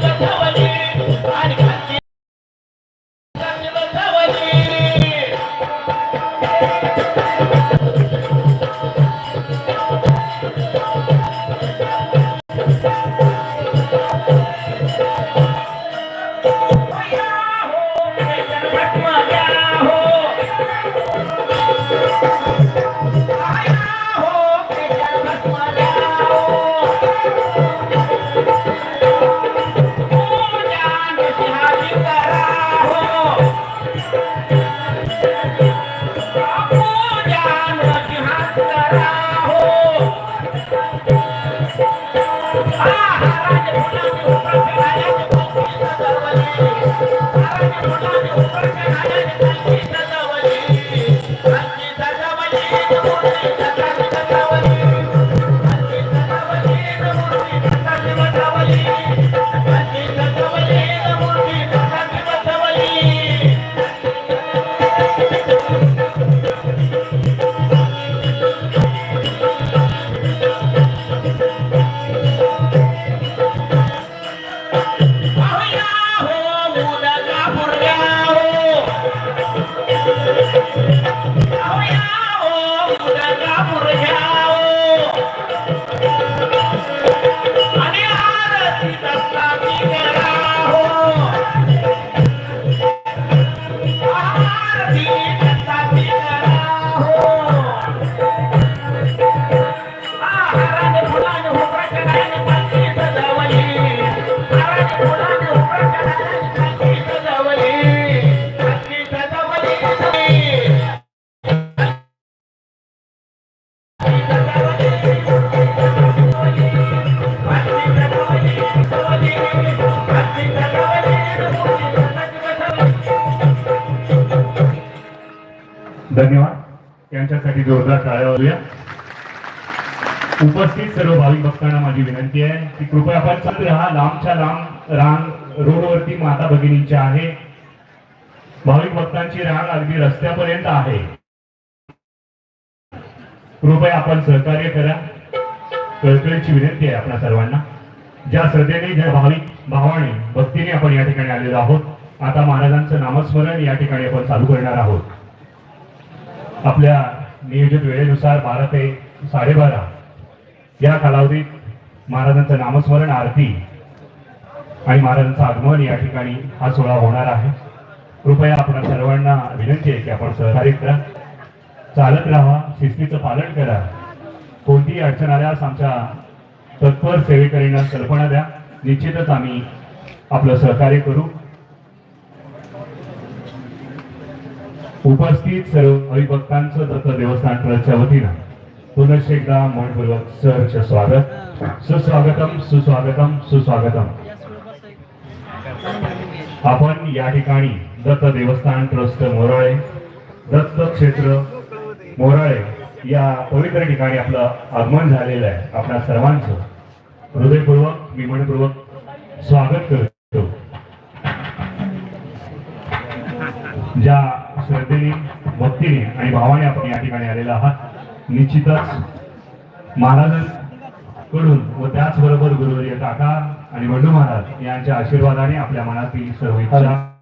बसवली आणि Thank you. धन्यवाद. यांच्यासाठी जोरदार टाळ्या वाजूया उपस्थित सर्व भाविक भक्तांना माझी विनंती आहे की कृपया आपण चालत राहा. लांबच्या लांब रांग रोडवरती माता भगिनींची आहे. भाविक भक्तांची रांग अगदी रस्त्यापर्यंत आहे. कृपया आपण सहकार्य करा. कळकळीची विनंती आहे आपल्या सर्वांना. ज्या श्रद्धेने ज्या भाविक भावाने भक्तीने आपण या ठिकाणी आलेलो आहोत आता महाराजांचं नामस्मरण या ठिकाणी आपण चालू करणार आहोत. आपल्या नियोजित वेळेनुसार बारा ते साडेबारा या कालावधीत महाराजांचं नामस्मरण आरती आणि महाराजांचं आगमन या ठिकाणी हा सोहळा होणार आहे. कृपया आपण सर्वांना विनंती आहे की आपण सहकार्य करा. चालत राहा शिस्तीचं पालन करा. कोणतीही अडचण आल्यास आमच्या तत्पर सेवेकरींना कल्पना द्या. निश्चितच आम्ही आपलं सहकार्य करू. उपस्थित सर्व हरिभक्तांचं दत्त देवस्थान ट्रस्टच्या वतीनं पुनश्च एकदा मनपूर्वक सहर्ष स्वागत. सुस्वागतम सुस्वागतम सुस्वागतम. आपण या ठिकाणी दत्त देवस्थान ट्रस्ट मोराळे दत्त क्षेत्र मोराळे या पवित्र ठिकाणी आपलं आगमन झालेलं आहे. आपल्या सर्वांचं हृदयपूर्वक मी स्वागत करतो. ज्या श्रद्धेने भक्तीने आणि भावाने आपण या ठिकाणी आलेला आहात. निश्चितच महाराजांकडून व त्याचबरोबर गुरुवर्य काका आणि बंडू महाराज यांच्या आशीर्वादाने आपल्या मनातील सर्व इच्छा